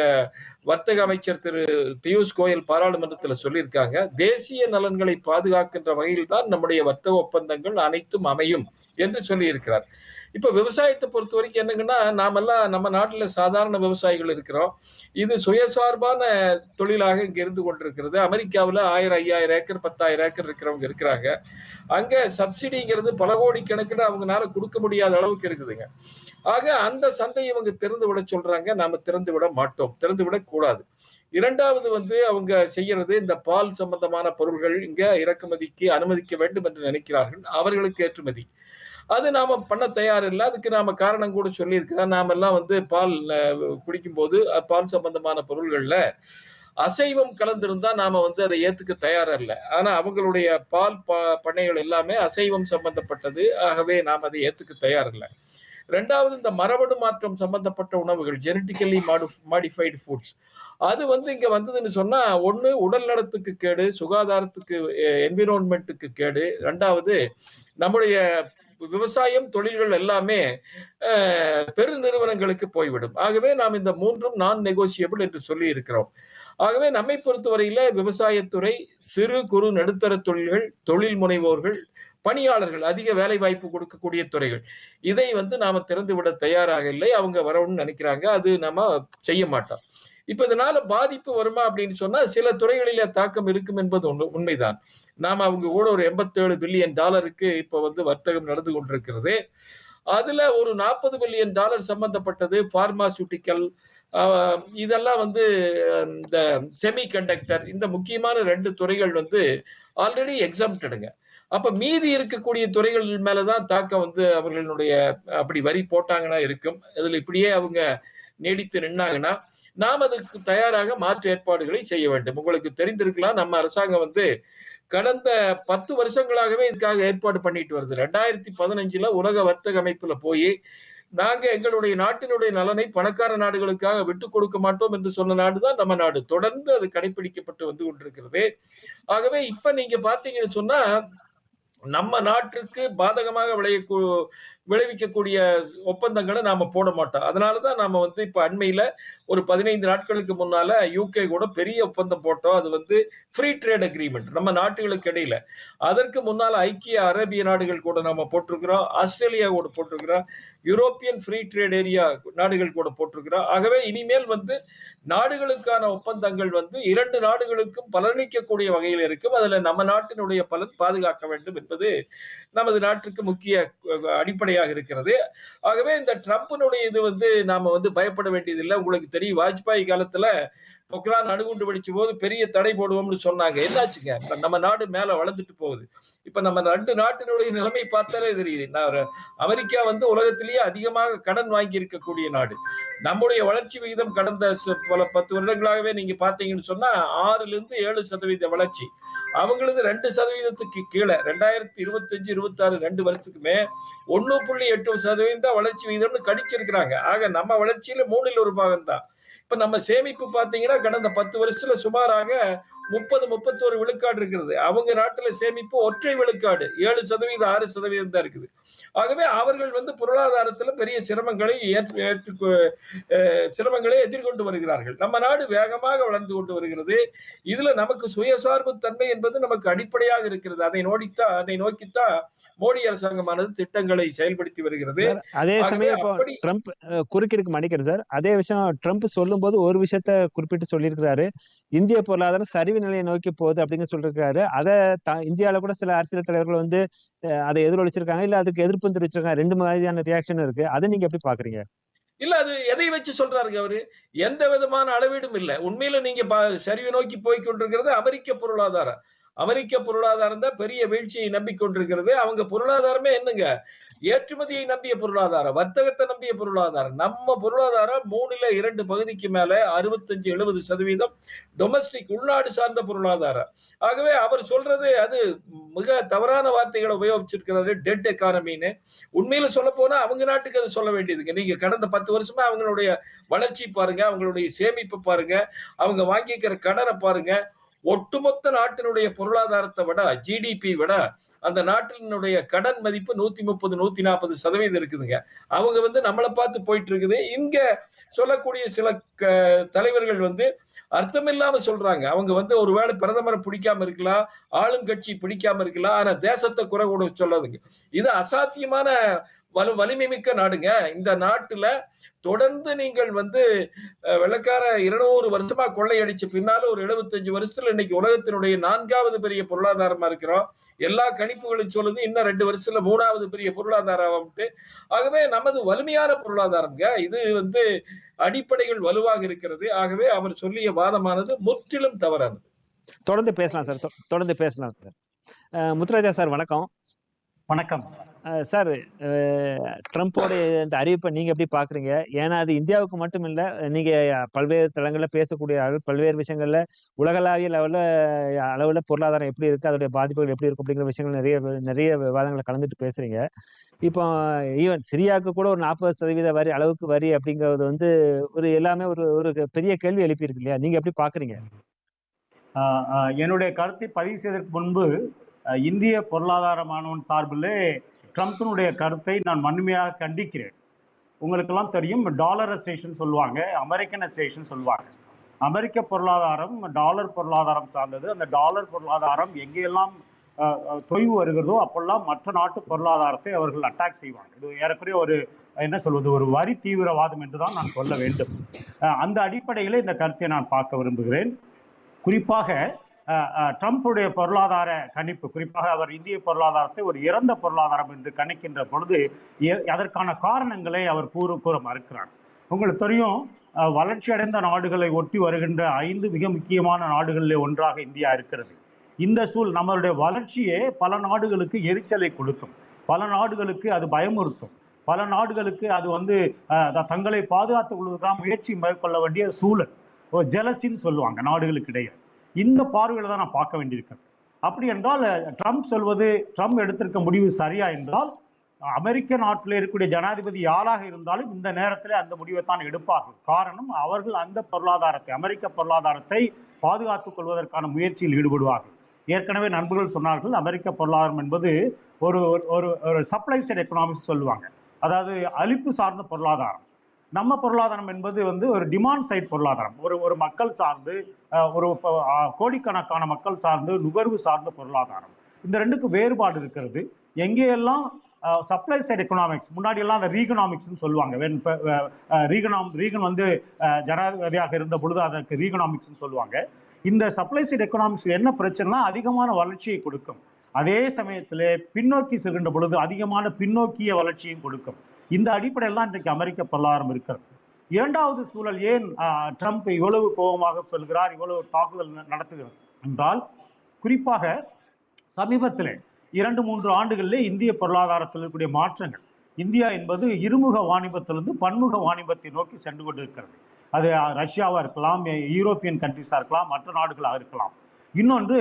Speaker 3: வர்த்தக அமைச்சர் திரு பியூஷ் கோயல் பாராளுமன்றத்தில் சொல்லியிருக்காங்க தேசிய நலன்களை பாதுகாக்கின்ற வகையில் தான் நம்முடைய வர்த்தக ஒப்பந்தங்கள் அனைத்தும் அமையும் என்று சொல்லியிருக்கிறார். இப்ப விவசாயத்தை பொறுத்த வரைக்கும் என்னங்கன்னா நாமெல்லாம் நம்ம நாட்டுல சாதாரண விவசாயிகள் இருக்கிறோம். இது சுயசார்பான தொழிலாக இங்க இருந்து கொண்டிருக்கிறது. அமெரிக்காவில் ஆயிரம் ஐயாயிரம் ஏக்கர் பத்தாயிரம் ஏக்கர் இருக்கிறவங்க இருக்கிறாங்க. அங்க சப்சிடிங்கிறது பல கோடி கணக்குல அவங்கனால கொடுக்க முடியாத அளவுக்கு இருக்குதுங்க. ஆக அந்த சந்தையை இவங்க திறந்து விட சொல்றாங்க. நாம திறந்து விட மாட்டோம். திறந்து விட கூடாது. இரண்டாவது வந்து அவங்க செய்யறது இந்த பால் சம்பந்தமான பொருள்கள் இங்க இறக்குமதிக்கு அனுமதிக்க வேண்டும் என்று நினைக்கிறார்கள். அவர்களுக்கு ஏற்றுமதி. அது நாம பண்ண தயார் இல்லை அதுக்கு நாம காரணம் கூட சொல்லியிருக்கிறோம் நாம எல்லாம் வந்து பால் குடிக்கும் குடிக்கும்போது பால் சம்பந்தமான பொருள்கள்ல அசைவம் கலந்திருந்தா நாம வந்து அதை ஏத்துக்க தயாரா இல்லை ஆனா அவங்களுடைய பால் ப- பண்ணைகள் எல்லாமே அசைவம் சம்பந்தப்பட்டது. ஆகவே நாம் அதை ஏத்துக்க தயார் இல்லை ரெண்டாவது இந்த மரபணு மாற்றம் சம்பந்தப்பட்ட உணவுகள் ஜெனட்டிக்கலி மாடிஃபைடு ஃபுட்ஸ் அது வந்து இங்க வந்ததுன்னு சொன்னா ஒண்ணு உடல் நலத்துக்கு கேடு சுகாதாரத்துக்கு என்விரான்மெண்ட்டுக்கு கேடு. ரெண்டாவது நம்முடைய விவசாயம் தொழில்கள் எல்லாமே பெருநிறுவனங்களுக்கு போய்விடும். ஆகவே நாம் இந்த மூன்றும் நான் நெகோசியபிள் என்று சொல்லி இருக்கிறோம் ஆகவே நம்மை பொறுத்தவரையில விவசாயத்துறை சிறு குறு நடுத்தர தொழில்கள் தொழில் முனைவோர்கள் பணியாளர்கள் அதிக வேலை வாய்ப்பு கொடுக்கக்கூடிய துறைகள். இதை வந்து நாம திறந்து விட தயாராக இல்லை. அவங்க வரணும்னு நினைக்கிறாங்க. அது நம்ம செய்ய மாட்டோம். இப்ப இதனால பாதிப்பு வருமா அப்படின்னு சொன்னா சில துறைகளில தாக்கம் இருக்கும் என்பது உண்மை உண்மைதான். நாம அவங்க கூட ஒரு எண்பத்தேழு பில்லியன் டாலருக்கு இப்ப வந்து வர்த்தகம் நடந்து கொண்டிருக்கிறது. அதுல ஒரு நாற்பது பில்லியன் டாலர் சம்பந்தப்பட்டது பார்மாசூட்டிக்கல் இதெல்லாம் வந்து இந்த செமி கண்டக்டர் இந்த முக்கியமான ரெண்டு துறைகள் வந்து ஆல்ரெடி எக்ஸாம்டுங்க அப்ப மீதி இருக்கக்கூடிய துறைகள் மேலதான் தாக்கம் வந்து அவர்களுடைய அப்படி வரி போட்டாங்கன்னா இருக்கும். அதுல இப்படியே அவங்க நீடித்து நின்னாங்கன்னா நாம் அதுக்கு தயாராக மாற்று ஏற்பாடுகளை செய்ய வேண்டும். உங்களுக்கு தெரிந்திருக்கலாம் நம்ம அரசாங்கம் வந்து கடந்த பத்து வருஷங்களாகவே இதுக்காக ஏற்பாடு பண்ணிட்டு வருது. ரெண்டாயிரத்தி பதினஞ்சுல உலக வர்த்தக அமைப்புல போய் நாங்க எங்களுடைய நாட்டினுடைய நலனை பணக்கார நாடுகளுக்காக விட்டு கொடுக்க மாட்டோம் என்று சொன்ன நாடுதான் நம்ம நாடு. தொடர்ந்து அது கடைபிடிக்கப்பட்டு வந்து கொண்டிருக்கிறது. ஆகவே இப்ப நீங்க பாத்தீங்கன்னு சொன்னா நம்ம நாட்டிற்கு பாதகமாக விளைய விளைவிக்கக்கூடிய ஒப்பந்தங்களை நாம போட மாட்டோம். அதனாலதான் நாம வந்து இப்ப அண்மையில ஒரு பதினைந்து நாட்களுக்கு முன்னால யூகே கூட பெரிய ஒப்பந்தம் போட்டோம். அது வந்து ஃப்ரீ ட்ரேட் அக்ரிமெண்ட் நம்ம நாட்டுகளுக்கு இடையில. அதற்கு முன்னால ஐக்கிய அரேபிய நாடுகள் கூட நம்ம போட்டிருக்கிறோம். ஆஸ்திரேலியா கூட போட்டிருக்கிறோம். யூரோப்பியன் ஃப்ரீ ட்ரேட் ஏரியா நாடுகள் கூட போட்டிருக்கிறோம். ஆகவே இனிமேல் வந்து நாடுகளுக்கான ஒப்பந்தங்கள் வந்து இரண்டு நாடுகளுக்கும் பலனளிக்கக்கூடிய வகையில் இருக்கும். அதுல நம்ம நாட்டினுடைய பலன் பாதுகாக்க வேண்டும் என்பது நமது நாட்டுக்கு முக்கிய அடிப்படையாக இருக்கிறது. ஆகவே இந்த ட்ரம்ப்பினுடைய இது வந்து நாம வந்து பயப்பட வேண்டியதில்லை. உங்களுக்கு தெரியும் வாஜ்பாய் காலத்துல பொக்ரான் அணுகுண்டு வெடிச்ச போது பெரிய தடை போடுவோம்னு சொன்னாங்க. என்னாச்சுங்க? நம்ம நாடு மேல வளர்ந்துட்டு போகுது. இப்ப நம்ம ரெண்டு நாட்டினுடைய நிலைமை பார்த்தாலே தெரியுது. நான் அமெரிக்கா வந்து உலகத்திலேயே அதிகமாக கடன் வாங்கி இருக்கக்கூடிய நாடு. நம்முடைய வளர்ச்சி விகிதம் கடந்த பல பத்து வருடங்களாகவே நீங்க பாத்தீங்கன்னு சொன்னா ஆறுல இருந்து ஏழு சதவீத வளர்ச்சி. அவங்களது ரெண்டு சதவீதத்துக்கு கீழே ரெண்டாயிரத்தி இருபத்தி அஞ்சு இருபத்தி ஆறு ரெண்டு வருஷத்துக்குமே ஒன்னு புள்ளி எட்டு சதவீதம் வளர்ச்சி விகிதம்னு கடிச்சிருக்கிறாங்க ஆக நம்ம வளர்ச்சியில மூணில் ஒரு பாகம் தான் இப்ப நம்ம சேமிப்பு பாத்தீங்கன்னா கடந்த பத்து வருஷத்துல சுமாராக முப்பது முப்பத்தோரு விழுக்காடு இருக்கிறது. அவங்க நாட்டுல சேமிப்பு ஒற்றை விழுக்காடு. ஏழு சதவீதம் ஆறு சதவீதம் தான் இருக்குது. ஆகவே அவர்கள் வந்து பொருளாதாரத்துல பெரிய சிரமங்களை ஏற்று சிரமங்களை எதிர்கொண்டு வருகிறார்கள். நம்ம நாடு வேகமாக வளர்ந்து கொண்டு வருகிறது. இதுல நமக்கு சுயசார்பு தன்மை என்பது நமக்கு அடிப்படையாக இருக்கிறது. அதை நோடித்தான் அதை நோக்கித்தான் மோடி அரசாங்கமானது திட்டங்களை செயல்படுத்தி வருகிறது.
Speaker 1: அதே சமயம் ட்ரம்ப் மன்னிக்கிறேன் சார். அதே விஷயம் ட்ரம்ப் சொல்லும் போது ஒரு விஷயத்த குறிப்பிட்டு சொல்லியிருக்கிறாரு. இந்திய பொருளாதாரம் சரிவு நிலையை நோக்கி போகுது அப்படிங்கிற சொல்லியிருக்காரு அதை த இந்தியாவில் கூட சில அரசியல் தலைவர்கள் வந்து அதை எதிரொலிச்சிருக்காங்க. இல்லை அதுக்கு எதிர்ப்பும் தெரிவிச்சிருக்காங்க. ரெண்டு மாதிரியான ரியாக்ஷன் இருக்கு. அதை நீங்க எப்படி பாக்குறீங்க?
Speaker 3: இல்ல அது எதை வச்சு சொல்றாருங்க அவரு? எந்த விதமான அளவீடும் இல்லை. உண்மையில நீங்க சரிவு நோக்கி போய் கொண்டிருக்கிறது அமெரிக்க பொருளாதாரம். அமெரிக்க பொருளாதாரம் தான் பெரிய வீழ்ச்சியை நம்பிக்கொண்டிருக்கிறது. அவங்க பொருளாதாரமே என்னங்க? ஏற்றுமதியை நம்பிய பொருளாதாரம் வர்த்தகத்தை நம்பிய பொருளாதாரம். நம்ம பொருளாதாரம் மூணுல இரண்டு பகுதிக்கு மேல அறுபத்தஞ்சு எழுபது சதவீதம் டொமஸ்டிக் உள்நாடு சார்ந்த பொருளாதாரம். ஆகவே அவர் சொல்றது அது மிக தவறான வார்த்தைகளை உபயோகிச்சிருக்கிறாரு டெட் எக்கானமின்னு உண்மையில சொல்ல போனா அவங்க நாட்டுக்கு அது சொல்ல வேண்டியதுங்க நீங்க கடந்த பத்து வருஷமா அவங்களுடைய வளர்ச்சி பாருங்க அவங்களுடைய சேமிப்பு பாருங்க அவங்க வாங்கிக்கிற கடனை பாருங்க. ஒட்டுமொத்த நாட்டினுடைய பொருளாதாரத்தை விட ஜிடிபி விட அந்த நாட்டினுடைய கடன் மதிப்பு நூத்தி முப்பது நூத்தி நாற்பது சதவீதம் இருக்குதுங்க. அவங்க வந்து நம்மளை பார்த்து போயிட்டு இருக்குது இங்க சொல்லக்கூடிய சில தலைவர்கள் வந்து அர்த்தமில்லாம சொல்றாங்க. அவங்க வந்து ஒருவேளை பிரதமரை பிடிக்காம இருக்கலாம் ஆளும் கட்சி பிடிக்காம இருக்கலாம் ஆனா தேசத்தை குறை கூட சொல்லாதுங்க. இது அசாத்தியமான வலு வலிமை மிக்க நாடுங்க. இந்த நாட்டுல தொடர்ந்து நீங்கள் வந்து வெள்ளக்கார இருநூறு வருஷமா கொள்ளையடிச்ச பின்னால ஒரு எழுபத்தஞ்சு வருஷத்துல இன்னைக்கு உலகத்தினுடைய நான்காவது பெரிய பொருளாதாரமா இருக்கிறோம். எல்லா கணிப்புகளும் சொல்லுது இன்னும் ரெண்டு வருஷத்துல மூணாவது பெரிய பொருளாதாரம் ஆகவே நமது வலிமையான பொருளாதாரம்ங்க இது வந்து அடிப்படைகள் வலுவாக இருக்கிறது. ஆகவே அவர் சொல்லிய வாதமானது முற்றிலும் தவறானது.
Speaker 1: தொடர்ந்து பேசலாம் சார் தொடர்ந்து பேசலாம் சார். முத்துராஜா சார் வணக்கம்.
Speaker 4: வணக்கம்.
Speaker 1: சார் ட்ரம்ப்போட இந்த அறிவிப்பை நீங்க எப்படி பாக்குறீங்க? ஏன்னா அது இந்தியாவுக்கு மட்டும் இல்ல நீங்க பல்வேறு தளங்கள்ல பேசக்கூடிய பல்வேறு விஷயங்கள்ல உலகளாவிய லெவல்ல அளவுல பொருளாதாரம் எப்படி இருக்கு அதோடைய பாதிப்புகள் எப்படி இருக்கும் அப்படிங்கிற விஷயங்கள் நிறைய நிறைய விவாதங்களை கலந்துட்டு பேசுறீங்க. இப்போ ஈவன் சிரியாவுக்கு கூட ஒரு நாற்பது சதவீத வரி அளவுக்கு வரி அப்படிங்கிறது வந்து ஒரு எல்லாமே ஒரு ஒரு பெரிய கேள்வி எழுப்பியிருக்கு இல்லையா? நீங்க எப்படி பாக்குறீங்க?
Speaker 4: என்னுடைய கருத்தை பதிவு செய்வதற்கு முன்பு இந்திய பொருளாதார மாணவன் சார்பிலே ட்ரம்ப்பினுடைய கருத்தை நான் வன்மையாக கண்டிக்கிறேன். உங்களுக்கெல்லாம் தெரியும் டாலரைசேஷன் சொல்லுவாங்க அமெரிக்கனைசேஷன் சொல்லுவாங்க. அமெரிக்க பொருளாதாரம் டாலர் பொருளாதாரம் சார்ந்தது. அந்த டாலர் பொருளாதாரம் எங்கெல்லாம் தொய்வு வருகிறதோ அப்பெல்லாம் மற்ற நாட்டு பொருளாதாரத்தை அவர்கள் அட்டாக் செய்வாங்க. இது ஏறக்குறைய ஒரு என்ன சொல்வது ஒரு வரி தீவிரவாதம் என்று தான் நான் சொல்ல வேண்டும். அந்த அடிப்படையில் இந்த கருத்தை நான் பார்க்க விரும்புகிறேன். குறிப்பாக ட்ரம்ப்புடைய பொருளாதார கணிப்பு குறிப்பாக அவர் இந்திய பொருளாதாரத்தை ஒரு இறந்த பொருளாதாரம் என்று கணிக்கின்ற பொழுது எ- அதற்கான காரணங்களை அவர் கூறு கூற மறுக்கிறார். உங்களுக்கு தெரியும் வளர்ச்சி வளர்ச்சியடைந்த நாடுகளை ஒட்டி வருகின்ற ஐந்து மிக முக்கியமான நாடுகளிலே ஒன்றாக இந்தியா இருக்கிறது. இந்த சூழ் நம்மளுடைய வளர்ச்சியே பல நாடுகளுக்கு எரிச்சலை கொடுக்கும். பல நாடுகளுக்கு அது பயமுறுத்தும். பல நாடுகளுக்கு அது வந்து தங்களை பாதுகாத்துக் கொள்வதற்காக முயற்சி மேற்கொள்ள வேண்டிய சூழல். ஜெலசின்னு சொல்லுவாங்க நாடுகளுக்கு இடையே இந்த பார்வையில் தான் நான் பார்க்க வேண்டியிருக்கிறது அப்படி என்றால் ட்ரம்ப் சொல்வது ட்ரம்ப் எடுத்திருக்க முடிவு சரியா என்றால் அமெரிக்க நாட்டில் இருக்கக்கூடிய ஜனாதிபதி யாராக இருந்தாலும் இந்த நேரத்தில் அந்த முடிவை தான் எடுப்பார்கள். காரணம் அவர்கள் அந்த பொருளாதாரத்தை அமெரிக்க பொருளாதாரத்தை பாதுகாத்துக் கொள்வதற்கான முயற்சியில் ஈடுபடுவார்கள். ஏற்கனவே நண்பர்கள் சொன்னார்கள் அமெரிக்க பொருளாதாரம் என்பது ஒரு ஒரு- ஒரு ஒரு சப்ளை சைட் எக்கனாமிக்ஸ் சொல்லுவாங்க. அதாவது அழிப்பு சார்ந்த பொருளாதாரம். நம்ம பொருளாதாரம் என்பது வந்து ஒரு டிமாண்ட் சைட் பொருளாதாரம். ஒரு ஒரு மக்கள் சார்ந்து ஒரு கோடிக்கணக்கான மக்கள் சார்ந்து நுகர்வு சார்ந்த பொருளாதாரம். இந்த ரெண்டுக்கு வேறுபாடு இருக்கிறது. எங்கேயெல்லாம் சப்ளை சைட் எக்கனாமிக்ஸ் முன்னாடி எல்லாம் அந்த ரீகனாமிக்ஸ்னு சொல்லுவாங்க. ரீகனாம் ரீகன் வந்து ஜனாதிபதியாக இருந்த பொழுது அதற்கு ரீகனாமிக்ஸ்னு சொல்லுவாங்க. இந்த சப்ளை சைட் எக்கனாமிக்ஸ் என்ன பிரச்சனைனா அதிகமான வளர்ச்சியை கொடுக்கும். அதே சமயத்தில் பின்னோக்கி செல்கின்ற பொழுது அதிகமான பின்னோக்கிய வளர்ச்சியும் கொடுக்கும். இந்த அடிப்படையெல்லாம் இன்றைக்கு அமெரிக்க பல்லாரம் இருக்கிறது. இரண்டாவது சூழல் ஏன் ட்ரம்ப் இவ்வளவு கோபமாக சொல்கிறார் இவ்வளவு தாக்குதல் நடத்துகிறார் என்றால் குறிப்பாக சமீபத்தில் இரண்டு மூன்று ஆண்டுகளிலே இந்திய பொருளாதாரத்தில் இருக்கக்கூடிய மாற்றங்கள். இந்தியா என்பது இருமுக வாணிபத்திலிருந்து பன்முக வாணிபத்தை நோக்கி சென்று கொண்டிருக்கிறது. அது ரஷ்யாவாக இருக்கலாம் யூரோப்பியன் கண்ட்ரிஸாக இருக்கலாம் மற்ற நாடுகளாக இருக்கலாம். இன்னொன்று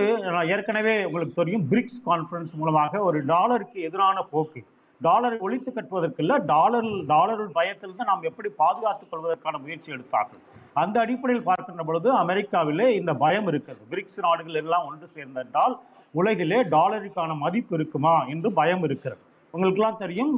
Speaker 4: ஏற்கனவே உங்களுக்கு தெரியும் பிரிக்ஸ் கான்ஃபரன்ஸ் மூலமாக ஒரு டாலருக்கு எதிரான போக்கு. டாலரை ஒழித்து கட்டுவதற்கு இல்லை டாலர் டாலர் பயத்திலிருந்து நாம் எப்படி பாதுகாத்துக் கொள்வதற்கான முயற்சி எடுத்தார்கள் அந்த அடிப்படையில் பார்க்கின்ற பொழுது அமெரிக்காவிலே இந்த பயம் இருக்கிறது. பிரிக்ஸ் நாடுகள் எல்லாம் ஒன்று சேர்ந்தால் உலகிலே டாலருக்கான மதிப்பு இருக்குமா என்று பயம் இருக்கிறது. உங்களுக்கெல்லாம் தெரியும்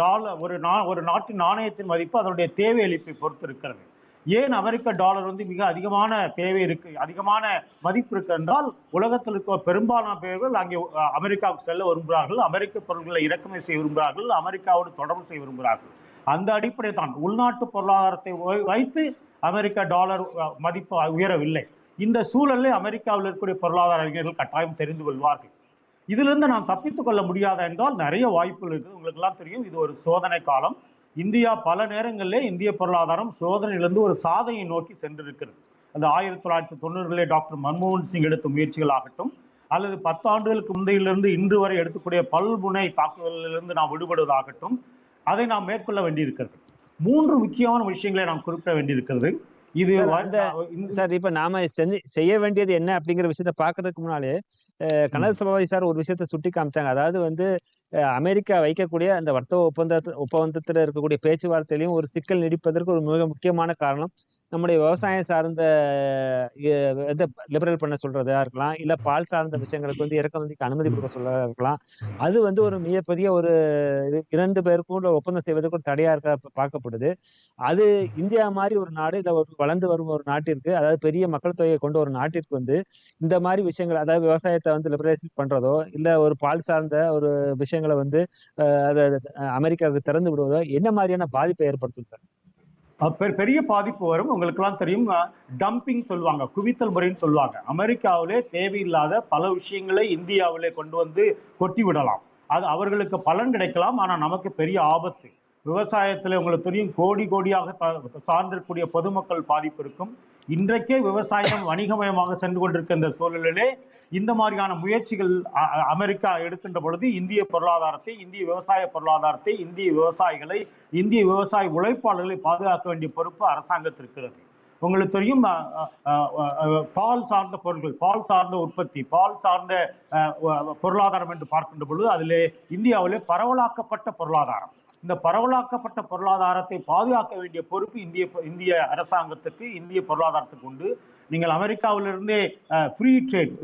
Speaker 4: டாலர் ஒரு நா ஒரு நாட்டின் நாணயத்தின் மதிப்பு அதனுடைய தேவை அளிப்பை பொறுத்து இருக்கிறது. ஏன் அமெரிக்க டாலர் வந்து மிக அதிகமான தேவை இருக்கு அதிகமான மதிப்பு இருக்கு என்றால் உலகத்தில் இருக்க பெரும்பாலான பேர்கள் அங்கே அமெரிக்காவுக்கு செல்ல விரும்புகிறார்கள் அமெரிக்க பொருட்களை இறக்குமதி செய்ய விரும்புகிறார்கள் அமெரிக்காவோடு தொடர்பு செய்ய விரும்புகிறார்கள். அந்த அடிப்படை தான் உள்நாட்டு பொருளாதாரத்தை வை- வைத்து அமெரிக்க டாலர் மதிப்பு உயரவில்லை. இந்த சூழலில் அமெரிக்காவில் இருக்கக்கூடிய பொருளாதார அறிஞர்கள் கட்டாயம் தெரிந்து கொள்வார்கள். இதிலிருந்து நாம் தப்பித்துக் கொள்ள முடியாத என்றால் நிறைய வாய்ப்புகள் இருக்குது. உங்களுக்கு எல்லாம் தெரியும் இது ஒரு சோதனை காலம். இந்தியா பல நேரங்களிலே இந்திய பொருளாதாரம் சோதனையிலிருந்து ஒரு சாதனையை நோக்கி சென்றிருக்கிறது. அந்த ஆயிரத்தி தொள்ளாயிரத்தி தொண்ணூறுகளிலே டாக்டர் மன்மோகன் சிங் எடுத்த முயற்சிகள் ஆகட்டும் அல்லது பத்து ஆண்டுகளுக்கு முந்தையிலிருந்து இன்று வரை எடுக்கக்கூடிய பல்முனை தாக்குதலிலிருந்து நாம் விடுபடுவதாகட்டும் அதை நாம் மேற்கொள்ள வேண்டியிருக்கிறது. மூன்று முக்கியமான விஷயங்களை நாம் குறிப்பிட வேண்டியிருக்கிறது. இது
Speaker 1: சார், இப்ப நாம செஞ்சு செய்ய வேண்டியது என்ன அப்படிங்கிற விஷயத்த பாக்குறதுக்கு முன்னாலே கனல் சபாபதி சார் ஒரு விஷயத்த சுட்டி காமிச்சாங்க. அதாவது வந்து அமெரிக்கா வைக்கக்கூடிய அந்த வர்த்தக ஒப்பந்த ஒப்பந்தத்துல இருக்கக்கூடிய பேச்சுவார்த்தையிலையும் ஒரு சிக்கல் நீடிப்பதற்கு ஒரு மிக முக்கியமான காரணம். நம்முடைய விவசாயம் சார்ந்த லிபரல் பண்ண சொல்றதா இருக்கலாம் இல்ல பால் சார்ந்த விஷயங்களுக்கு வந்து இறக்குமதிக்கு அனுமதி கொடுக்க சொல்றதா இருக்கலாம். அது வந்து ஒரு மிகப்பெரிய ஒரு இரண்டு பேருக்கும் ஒப்பந்தம் செய்வதற்கு ஒரு தடையா இருக்க பார்க்கப்படுது. அது இந்தியா மாதிரி ஒரு நாடு இல்ல வளர்ந்து வரும் ஒரு நாட்டிற்கு அதாவது பெரிய மக்கள் தொகையை கொண்ட ஒரு நாட்டிற்கு வந்து இந்த மாதிரி விஷயங்கள் அதாவது விவசாயத்தை வந்து லிபரலைஸ் பண்றதோ இல்ல ஒரு பால் சார்ந்த ஒரு விஷயங்களை வந்து அதை அமெரிக்காவுக்கு திறந்து விடுவதோ என்ன மாதிரியான பாதிப்பை ஏற்படுத்தும் சார்?
Speaker 4: பெரிய பாதிப்பு வரும். உங்களுக்கெல்லாம் தெரியும். டம்பிங் சொல்லுவாங்க. குவித்தல் முறைன்னு சொல்லுவாங்க. அமெரிக்காவிலே தேவையில்லாத பல விஷயங்களை இந்தியாவிலே கொண்டு வந்து கொட்டி விடலாம். அது அவர்களுக்கு பலன் கிடைக்கலாம். ஆனால் நமக்கு பெரிய ஆபத்து. விவசாயத்தில் உங்களுக்கு தெரியும். கோடி கோடியாக சார்ந்திருக்கக்கூடிய பொதுமக்கள் பாதிப்பு இருக்கும். இன்றைக்கே விவசாயம் வணிகமயமாக சென்று கொண்டிருக்க இந்த சூழலிலே இந்த மாதிரியான முயற்சிகள் அ- அமெரிக்கா எடுக்கின்ற பொழுது இந்திய பொருளாதாரத்தை இந்திய விவசாய பொருளாதாரத்தை இந்திய விவசாயிகளை இந்திய விவசாய உழைப்பாளர்களை பாதுகாக்க வேண்டிய பொறுப்பு அரசாங்கத்திற்கு இருக்கிறது. உங்களுக்கு தெரியும் பால் சார்ந்த பொருட்கள் பால் சார்ந்த உற்பத்தி பால் சார்ந்த பொருளாதாரம் என்று பார்க்கின்ற பொழுது அதிலே இந்தியாவிலே பரவலாக்கப்பட்ட பொருளாதாரம். இந்த பரவலாக்கப்பட்ட பொருளாதாரத்தை பாதுகாக்க வேண்டிய பொறுப்பு இந்திய இந்திய அரசாங்கத்துக்கு இந்திய பொருளாதாரத்துக்கு உண்டு. நீங்கள் அமெரிக்காவிலிருந்தே ஃப்ரீ ட்ரேட்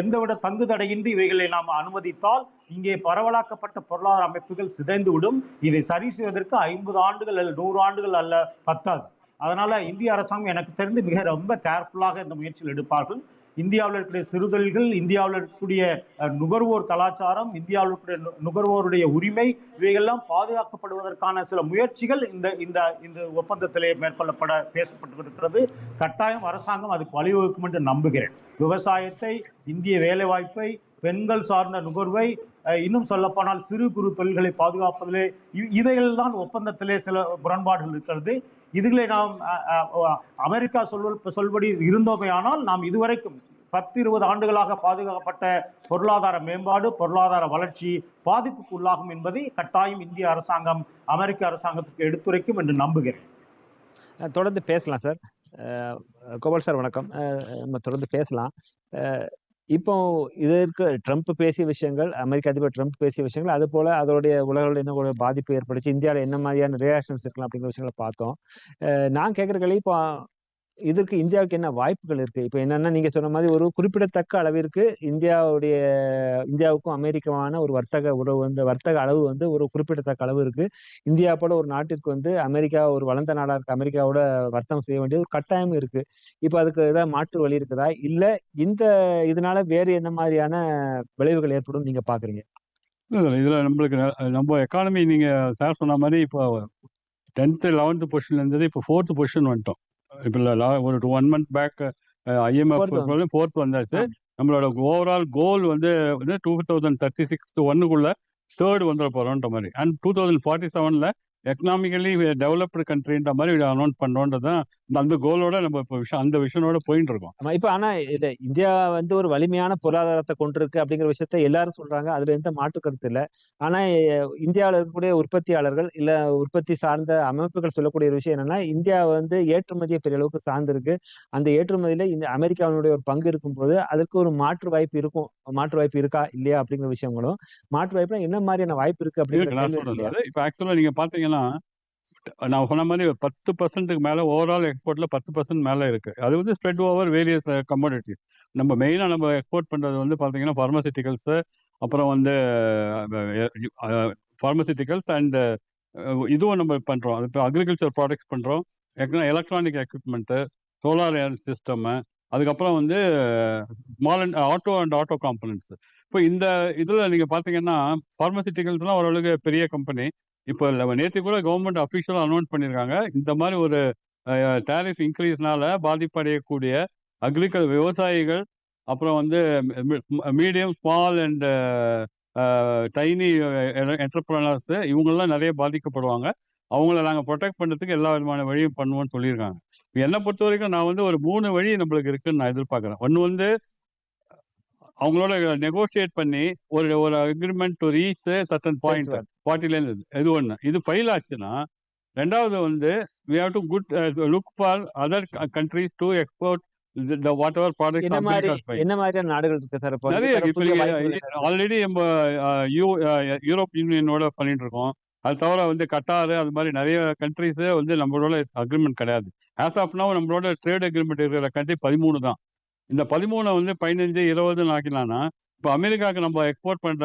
Speaker 4: எந்தவிட தங்கு தடையின்றி இவைகளை நாம் அனுமதித்தால் இங்கே பரவலாக்கப்பட்ட பொருளாதார அமைப்புகள் சிதைந்துவிடும். இதை சரி செய்வதற்கு ஐம்பது ஆண்டுகள் அல்ல நூறு ஆண்டுகள் அல்ல பத்தாது. அதனால இந்திய அரசாங்கம் எனக்கு தெரிந்து மிக ரொம்ப கேர்ஃபுல்லாக இந்த முயற்சியில் எடுப்பார்கள். இந்தியாவில் இருக்கக்கூடிய சிறுதொழில்கள் இந்தியாவில் இருக்கக்கூடிய நுகர்வோர் கலாச்சாரம் இந்தியாவில் இருக்கக்கூடிய நு- நுகர்வோருடைய உரிமை இவையெல்லாம் பாதுகாக்கப்படுவதற்கான சில முயற்சிகள் இந்த இந்த இந்த ஒப்பந்தத்திலே மேற்கொள்ளப்பட பேசப்பட்டிருக்கிறது. கட்டாயம் அரசாங்கம் அதுக்கு வழிவகுக்கும் என்று நம்புகிறேன். விவசாயத்தை இந்திய வேலைவாய்ப்பை பெண்கள் சார்ந்த நுகர்வை இன்னும் சொல்லப்போனால் சிறு குறு தொழில்களை பாதுகாப்பதிலே இ- இவைகள்தான் ஒப்பந்தத்திலே சில முரண்பாடுகள் இருக்கிறது. இதுகளை நாம் அமெரிக்கா சொல்வ சொல்படி இருந்தோமே ஆனால் நாம் இதுவரைக்கும் பத்து இருபது ஆண்டுகளாக பாதுகாக்கப்பட்ட பொருளாதார மேம்பாடு பொருளாதார வளர்ச்சி பாதிப்புக்கு உள்ளாகும் என்பதை கட்டாயம் இந்திய அரசாங்கம் அமெரிக்க அரசாங்கத்துக்கு எடுத்துரைக்கும் என்று நம்புகிறேன்.
Speaker 1: தொடர்ந்து பேசலாம் சார். கோபால் சார் வணக்கம். நம்ம தொடர்ந்து பேசலாம். இப்போ இதற்கு ட்ரம்ப் பேசிய விஷயங்கள் அமெரிக்க அதிபர் ட்ரம்ப் பேசிய விஷயங்கள் அது போல அதோடைய உலகில் என்ன ஒரு பாதிப்பு ஏற்படுச்சு இந்தியாவில் என்ன மாதிரியான ரியாக்ஷன்ஸ் இருக்கலாம் அப்படிங்கிற விஷயங்களை பார்த்தோம். நான் கேட்குற கேள்வி இப்போ இதற்கு இந்தியாவுக்கு என்ன வாய்ப்புகள் இருக்கு? இப்போ என்னன்னா நீங்க சொன்ன மாதிரி ஒரு குறிப்பிடத்தக்க அளவிற்கு இந்தியாவுடைய இந்தியாவுக்கும் அமெரிக்காவான ஒரு வர்த்தக உறவு வந்து வர்த்தக அளவு வந்து ஒரு குறிப்பிடத்தக்க அளவு இருக்கு. இந்தியா போல ஒரு நாட்டிற்கு வந்து அமெரிக்கா ஒரு வளர்ந்த நாடா இருக்கு அமெரிக்காவோட வர்த்தகம் செய்ய வேண்டிய ஒரு கட்டாயம் இருக்கு. இப்போ அதுக்கு ஏதாவது மாற்று வழி இருக்குதா? இல்ல இந்த இதனால வேறு என்ன மாதிரியான விளைவுகள் ஏற்படும் நீங்க பாக்குறீங்க?
Speaker 2: இதில் இதுல நம்மளுக்கு நம்ம எக்கானமி நீங்க சார் சொன்ன மாதிரி இப்போ டென்த்து லெவன்த்து பொசிஷன்ல இருந்தது இப்போ ஃபோர்த்து பொசிஷன் வந்துட்டோம். இப்போ இல்ல, ஒரு one month back IMF fourth வந்தாச்சு. நம்மளோட ஓவரால் கோல் வந்து டூ தௌசண்ட் தேர்ட்டி சிக்ஸ் ஒன்னுக்குள்ள தேர்ட் வந்துட போறோன்ற மாதிரி. அண்ட் டூ தௌசண்ட் ஃபார்ட்டி செவன்ல எக்கனாமிக்கலி டெவலப்டு கண்ட்ரின்ற மாதிரி அனௌன்ஸ் பண்ணோன்றது தான் அந்த கோலோட நம்ம இப்போ விஷயம் அந்த விஷனோட போயிட்டு இருக்கோம்.
Speaker 1: இப்ப ஆனா இது இந்தியா வந்து ஒரு வலிமையான பொருளாதாரத்தை கொண்டிருக்கு அப்படிங்கிற விஷயத்த எல்லாரும் சொல்றாங்க. அதுல எந்த மாற்று கருத்து இல்ல. ஆனா இந்தியாவுல இருக்கக்கூடிய உற்பத்தியாளர்கள் இல்ல உற்பத்தி சார்ந்த அமைப்புகள் சொல்லக்கூடிய ஒரு விஷயம் என்னன்னா இந்தியா வந்து ஏற்றுமதியை பெரிய அளவுக்கு சார்ந்திருக்கு. அந்த ஏற்றுமதியில இந்த அமெரிக்காவினுடைய ஒரு பங்கு இருக்கும்போது அதற்கு ஒரு மாற்று வாய்ப்பு இருக்கும் மாற்று வாய்ப்பு இருக்கா இல்லையா அப்படிங்கிற விஷயங்களும் மாற்று வாய்ப்புனா என்ன மாதிரியான வாய்ப்பு இருக்கு
Speaker 2: அது இப்போ ஆக்சுவலாக நீங்கள் பார்த்தீங்கன்னா நான் சொன்ன மாதிரி பத்து பர்சன்ட்டுக்கு மேலே ஓவரால் எக்ஸ்போர்ட்டில் பத்து பர்சன்ட் மேலே இருக்குது அது வந்து ஸ்ப்ரெட் ஓவர் வேரியஸ் கமோடிட்டிஸ் நம்ம மெயினாக நம்ம எக்ஸ்போர்ட் பண்ணுறது வந்து பார்த்தீங்கன்னா ஃபார்மசிட்டிக்கல்ஸு அப்புறம் வந்து ஃபார்மசிட்டிக்கல்ஸ் அண்ட் இதுவும் நம்ம பண்ணுறோம் அது இப்போ அக்ரிகல்ச்சர் ப்ராடக்ட்ஸ் பண்ணுறோம் எலக்ட்ரானிக் எக்யூப்மெண்ட்டு சோலார் சிஸ்டம்மு அதுக்கப்புறம் வந்து small and auto and auto components இப்போ இந்த இதில் நீங்கள் பார்த்தீங்கன்னா ஃபார்மசிட்டிக்கல்ஸ்லாம் ஓரளவுக்கு பெரிய கம்பெனி இப்போ நேற்று கூட கவர்மெண்ட் அஃபிஷியலாக அனௌன்ஸ் பண்ணியிருக்காங்க இந்த மாதிரி ஒரு டேரிஃப் இன்க்ரீஸ்னால பாதிப்படையக்கூடிய அக்ரிகல் விவசாயிகள் அப்புறம் வந்து medium small and tiny entrepreneurs இவங்கெல்லாம் நிறைய பாதிக்கப்படுவாங்க. அவங்கள நாங்கள் ப்ரொடெக்ட் பண்ணுறதுக்கு எல்லா விதமான வழியும் பண்ணுவோம்னு சொல்லியிருக்காங்க. என்னை பொறுத்த வரைக்கும் நான் வந்து ஒரு மூணு வழி நம்மளுக்கு இருக்குன்னு நான் எதிர்பார்க்குறேன். ஒன்று வந்து அவங்களோட நெகோஷியேட் பண்ணி ஒரு ஒரு agreement to reach certain point. ஃபார்ட்டிலேருந்து இது ஒன்று இது ஃபெயில் ஆச்சுன்னா ரெண்டாவது வந்து we have to good look for other countries to export? Already நம்ம யூரோப் யூனியனோட பண்ணிட்டு இருக்கோம். அது தவிர வந்து கட்டார் அது மாதிரி நிறைய கண்ட்ரிஸே வந்து நம்மளோட அக்ரிமெண்ட் கிடையாது. ஆஸ் ஆஃப் நம்மளோட ட்ரேட் அக்ரிமெண்ட் இருக்கிற கண்ட்ரி பதிமூணு தான். இந்த பதிமூணை வந்து பதினஞ்சு இருபதுன்னு ஆக்கினான்னா இப்போ அமெரிக்காவுக்கு நம்ம எக்ஸ்போர்ட் பண்ணுற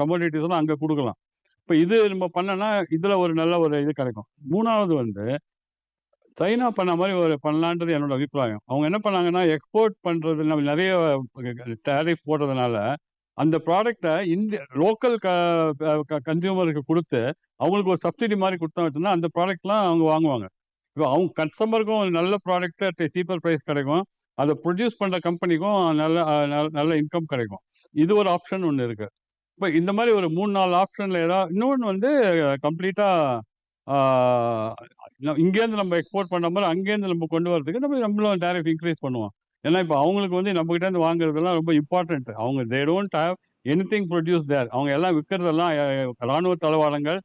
Speaker 2: கமோடிட்டிஸ் எல்லாம் அங்கே கொடுக்கலாம். இப்போ இது நம்ம பண்ணனா இதில் ஒரு நல்ல ஒரு இது கிடைக்கும். மூணாவது வந்து சைனா பண்ண மாதிரி ஒரு பண்ணலான்றது என்னோட அபிப்பிராயம். அவங்க என்ன பண்ணாங்கன்னா எக்ஸ்போர்ட் பண்ணுறது நம்ம நிறைய டேரிஃப் போடுறதுனால அந்த ப்ராடக்டை இந்திய லோக்கல் க கன்சியூமருக்கு கொடுத்து அவங்களுக்கு ஒரு சப்சிடி மாதிரி கொடுத்தா அந்த ப்ராடக்ட்லாம் அவங்க வாங்குவாங்க. இப்போ அவங்க கஸ்டமருக்கும் நல்ல ப்ராடக்ட்டு சீப்பர் ப்ரைஸ் கிடைக்கும். அதை ப்ரொடியூஸ் பண்ணுற கம்பெனிக்கும் நல்ல நல்ல- நல்ல இன்கம் கிடைக்கும். இது ஒரு ஆப்ஷன் ஒன்று இருக்கு. இப்போ இந்த மாதிரி ஒரு மூணு நாலு ஆப்ஷனில் ஏதாவது இன்னொன்று வந்து கம்ப்ளீட்டாக இங்கேருந்து நம்ம எக்ஸ்போர்ட் பண்ண மாதிரி அங்கேருந்து நம்ம கொண்டு வரதுக்கு நம்ம நம்மளும் டேரிஃப் இன்க்ரீஸ் பண்ணுவோம். ஏன்னா இப்போ அவங்களுக்கு வந்து நம்ம கிட்ட இருந்து வாங்குறதெல்லாம் ரொம்ப இம்பார்ட்டன்ட் அவங்க they don't have anything produce there அவங்க எல்லாம் விற்கிறதெல்லாம் ராணுவ தளவாடங்கள்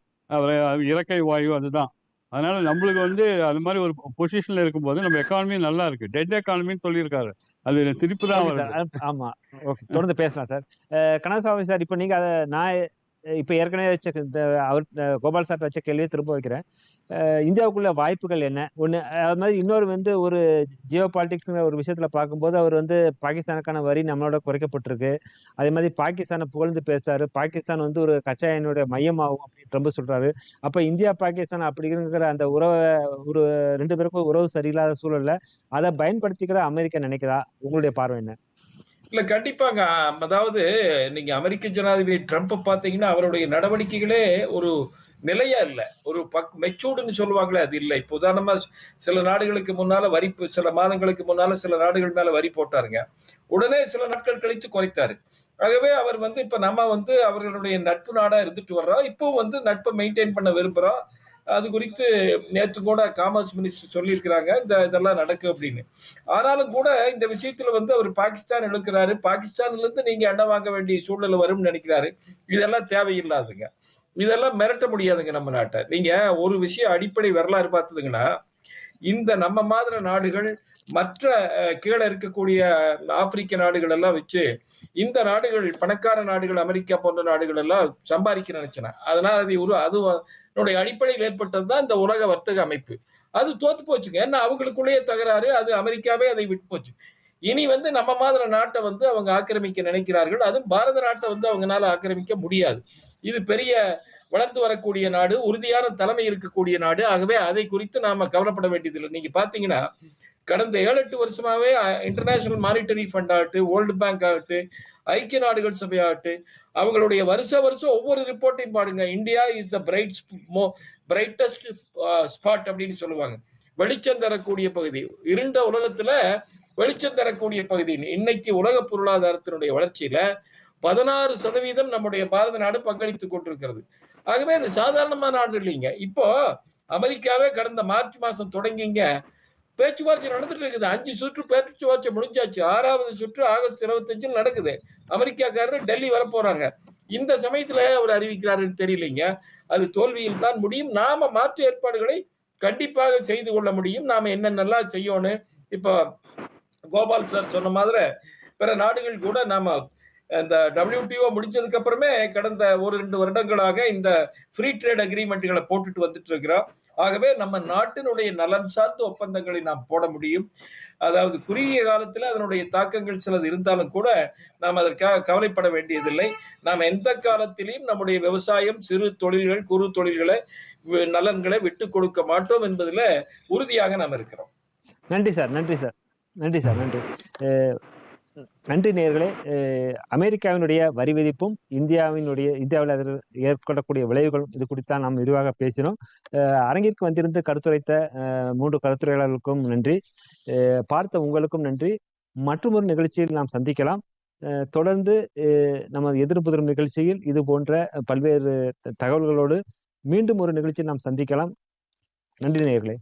Speaker 2: இறக்கை வாயு அதுதான். அதனால நம்மளுக்கு வந்து அது மாதிரி ஒரு பொசிஷன்ல இருக்கும்போது நம்ம எக்கானமி நல்லா இருக்கு. டெட் எக்கானமின்னு சொல்லியிருக்காரு. அது திருப்பி தான்
Speaker 1: ஆமா. ஓகே. தொடர்ந்து பேசலாம் சார். கனகசாமி சார் இப்போ நீங்க அதை நான் இப்போ ஏற்கனவே வச்ச இந்த அவர் கோபால் சார் வச்ச கேள்வியை திரும்ப வைக்கிறேன். இந்தியாவுக்குள்ள வாய்ப்புகள் என்ன? ஒன்று அது மாதிரி இன்னொரு வந்து ஒரு ஜியோ பாலிட்டிக்ஸ்ங்கிற ஒரு விஷயத்தில் பார்க்கும்போது அவர் வந்து பாகிஸ்தானுக்கான வரி நம்மளோட குறைக்கப்பட்டிருக்கு. அதே மாதிரி பாகிஸ்தானை புகழ்ந்து பேசுறாரு. பாகிஸ்தான் வந்து ஒரு கச்சா எண்ணெயோட மையமாகும் அப்படின்னு ட்ரம்ப் சொல்கிறாரு அப்போ இந்தியா பாகிஸ்தான் அப்படிங்கிற அந்த உறவை ஒரு ரெண்டு பேருக்கும் உறவு சரியில்லாத சூழலில் அதை பயன்படுத்திக்கிற அமெரிக்கா நினைக்கிறா உங்களுடைய பார்வை என்ன?
Speaker 3: இல்ல கண்டிப்பாங்க. அதாவது நீங்க அமெரிக்க ஜனாதிபதி ட்ரம்ப் பாத்தீங்கன்னா அவருடைய நடவடிக்கைகளே ஒரு நிலையா இல்ல. ஒரு பக் மெச்சூர்டுன்னு சொல்லுவாங்களே அது இல்லை. இப்போ உதாரணமா சில நாடுகளுக்கு முன்னால வரி சில மாதங்களுக்கு முன்னால சில நாடுகள் மேல வரி போட்டாருங்க. உடனே சில நாட்கள் கழித்து குறைத்தாரு. ஆகவே அவர் வந்து இப்ப நம்ம வந்து அவர்களுடைய நட்பு நாடா இருந்துட்டு வர்றோம். இப்போ வந்து நட்பை மெயின்டைன் பண்ண விரும்புறோம். அது குறித்து நேற்று கூட காமர்ஸ் மினிஸ்டர் சொல்லியிருக்கிறாங்க இந்த இதெல்லாம் நடக்கும் அப்படின்னு. ஆனாலும் கூட இந்த விஷயத்துல வந்து அவர் பாகிஸ்தான் இழுக்கிறாரு. பாகிஸ்தான்ல இருந்து நீங்க எண்ணெய் வாங்க வேண்டிய சூழ்நிலை வரும்னு நினைக்கிறாரு. இதெல்லாம் தேவையில்லாதுங்க. இதெல்லாம் மிரட்ட முடியாதுங்க நம்ம நாட்டை. நீங்க ஒரு விஷயம் அடிப்படை வரலாறு பார்த்ததுங்கன்னா இந்த நம்ம மாதிரி நாடுகள் மற்ற அஹ், கீழே இருக்கக்கூடிய ஆப்பிரிக்க நாடுகள் எல்லாம் வச்சு இந்த நாடுகள் பணக்கார நாடுகள் அமெரிக்கா போன்ற நாடுகள் எல்லாம் சம்பாதிக்க நினைச்சன. அதனால அது ஒரு அது அடிப்படையில் ஏற்பட்டது தான் இந்த உலக வர்த்தக அமைப்பு. அது தோத்து போச்சுங்க. ஏன்னா அவங்களுக்குள்ளேயே தகராறு அது அமெரிக்காவே அதை விட்டு போச்சு. இனி வந்து நம்ம மாதிரி நாட்டை வந்து அவங்க ஆக்கிரமிக்க நினைக்கிறார்கள். அதுவும் பாரத நாட்டை வந்து அவங்களால ஆக்கிரமிக்க முடியாது. இது பெரிய வளர்ந்து வரக்கூடிய நாடு உறுதியான தலைமை இருக்கக்கூடிய நாடு. ஆகவே அதை குறித்து நாம கவலைப்பட வேண்டியதில்லை. நீங்க பாத்தீங்கன்னா கடந்த ஏழு எட்டு வருஷமாவே இன்டர்நேஷனல் மானிட்டரி ஃபண்ட் ஆகட்டும் வேர்ல்டு பேங்க் ஆகட்டும் ஐக்கிய நாடுகள் சபை ஆகட்டும் அவங்களுடைய வருஷ வருஷம் ஒவ்வொரு ரிப்போர்ட்டையும் பாடுங்க India is the bright brightest spot அப்படின்னு சொல்லுவாங்க. வெளிச்சம் தரக்கூடிய பகுதி. இருண்ட உலகத்துல வெளிச்சம் தரக்கூடிய பகுதி. இன்னைக்கு உலக பொருளாதாரத்தினுடைய வளர்ச்சியில பதினாறு சதவீதம் நம்முடைய பாரத நாடு பங்களித்துக் கொண்டிருக்கிறது. ஆகவே அது சாதாரணமான நாடு இல்லைங்க. இப்போ அமெரிக்காவே கடந்த மார்ச் மாசம் தொடங்கிங்க. பேச்சுவார்த்தை நடந்துட்டு இருக்குது. அஞ்சு சுற்று பேச்சுவார்த்தை முடிஞ்சாச்சு. ஆறாவது சுற்று ஆகஸ்ட் இருபத்தஞ்சில் நடக்குது. அமெரிக்காக்காரர் டெல்லி வர போறாங்க. இந்த சமயத்துல அவர் அறிவிக்கிறாருன்னு தெரியலைங்க. அது தோல்வியில் தான் முடியும். நாம மாற்று ஏற்பாடுகளை கண்டிப்பாக செய்து கொள்ள முடியும். நாம என்னென்னலாம் செய்யணும் இப்போ கோபால் சார் சொன்ன மாதிரி பிற நாடுகள் கூட நாம இந்த டபிள்யூடிஓ முடிஞ்சதுக்கு அப்புறமே கடந்த ஒரு ரெண்டு வருடங்களாக இந்த ஃப்ரீ ட்ரேட் அக்ரிமெண்ட்களை போட்டுட்டு வந்துட்டு இருக்கிறோம். ஆகவே நம்ம நாட்டினுடைய நலன் சார்ந்த ஒப்பந்தங்களை நாம் போட முடியும். அதாவது குறுகிய காலத்தில் அதனுடைய தாக்கங்கள் சிலது இருந்தாலும் கூட நாம் அதற்காக கவலைப்பட வேண்டியதில்லை. நாம் எந்த காலத்திலையும் நம்முடைய விவசாயம் சிறு தொழில்கள் குறு தொழில்களை நலன்களை விட்டு கொடுக்க மாட்டோம் என்பதில் உறுதியாக நாம் இருக்கிறோம்.
Speaker 1: நன்றி சார் நன்றி சார். நன்றி சார் நன்றி. நன்றி நேர்களே அமெரிக்காவினுடைய வரி விதிப்பும் இந்தியாவினுடைய இந்தியாவில் அதில் ஏற்படக்கூடிய விளைவுகளும் இது குறித்தான் நாம் விரிவாக பேசினோம். அரங்கிற்கு வந்திருந்து கருத்துரைத்த மூன்று கருத்துரையாளர்களுக்கும் நன்றி. பார்த்த உங்களுக்கும் நன்றி. மற்றொரு நிகழ்ச்சியில் நாம் சந்திக்கலாம். தொடர்ந்து நமது எதிர்ப்புதிரும் நிகழ்ச்சியில் இது போன்ற பல்வேறு தகவல்களோடு மீண்டும் ஒரு நிகழ்ச்சியில் நாம் சந்திக்கலாம். நன்றி நேயர்களே